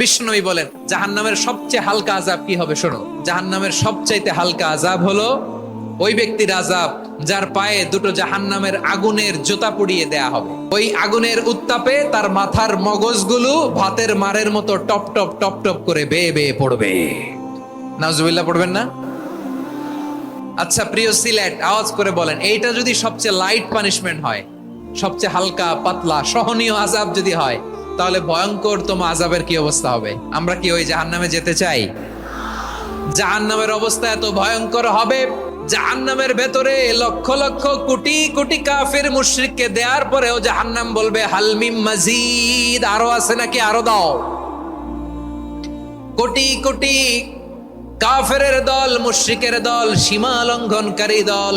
বিষ্ণুই বলেন, জাহান্নামের সবচেয়ে হালকা আজাব কি হবে শোনো? জাহান্নামের সবচাইতে হালকা আজাব হলো ওই ব্যক্তির আজাব যার পায়ে দুটো জাহান্নামের আগুনের জোতা পুড়িয়ে দেয়া হবে। ওই আগুনের উত্তাপে তার মাথার মগজগুলো ভাতের মারের মতো টপ টপ টপ টপ করে বেয়ে বেয়ে পড়বে। নাজুবিল্লাহ পড়বেন না? আচ্ছা প্রিয় সিলেট, আওয়াজ করে বলেন, এইটা যদি সবচেয়ে লাইট পানিশমেন্ট হয়, সবচেয়ে হালকা, পাতলা, সহনীয় আজাব যদি হয় তাহলে ভয়ঙ্কর তোমা আজাবের কি অবস্থা হবে? আমরা কি ওই জাহান্নামে যেতে চাই? জাহান্নামের অবস্থা এত ভয়ঙ্কর হবে, জাহান্নামের ভেতরে লক্ষ লক্ষ কোটি কোটি কাফের মুশরিককে দেওয়ার পরেও জাহান্নাম বলবে হালমিম মাজিদ। আরও আছে নাকি? আরও দাও। কোটি কোটি কাফেরের দল, মুশরিকের দল, সীমা লঙ্ঘনকারী দল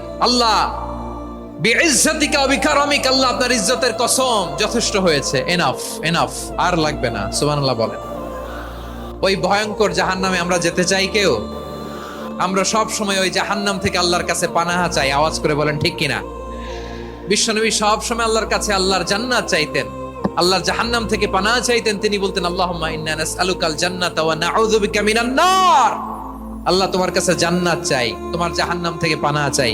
আল্লাহ, বিইজ্জাতিকা অবিকারমিক আল্লাহ আপনার ইজ্জতের কসম যথেষ্ট হয়েছে। এনাফ এনাফ আর লাগবে না, সুবহানাল্লাহ বলেন। ওই ভয়ঙ্কর জাহান্নামে আমরা যেতে চাই কেউ? আমরা সব সময় ওই জাহান্নাম থেকে আল্লাহর কাছে পানাহা চাই, আওয়াজ করে বলেন, ঠিক কিনা? বিশ্বনবী সব সময় আল্লাহর কাছে আল্লাহর জান্নাত চাইতেন। আল্লাহর জাহান্নাম থেকে পানাহ চাইতেন, তিনি বলতেন, আল্লাহুম্মা ইন্না নাসআলুকাল জান্নাতা ওয়া নাউযু আল্লাহ তোমার কাছে জান্নাত চাই, তোমার জাহান্নাম থেকে পানাহ চাই।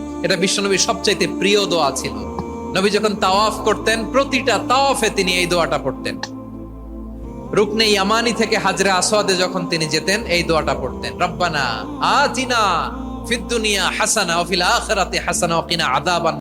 এটা বিশ্বনবীর সবচাইতে প্রিয় দোয়া ছিল। নবী যখন তাওয়াফ করতেন, প্রতিটা তাওয়াফে তিনি এই দোয়াটা পড়তেন। রুকনে ইয়ামানি থেকে হাজরা আসওয়াদে যখন তিনি যেতেন, এই দোয়াটা পড়তেন। রব্বানা আতিনা ফিদ দুনিয়া হাসানা ও ফিল আখিরাতি হাসানা ওয়া কিনা আযাবান।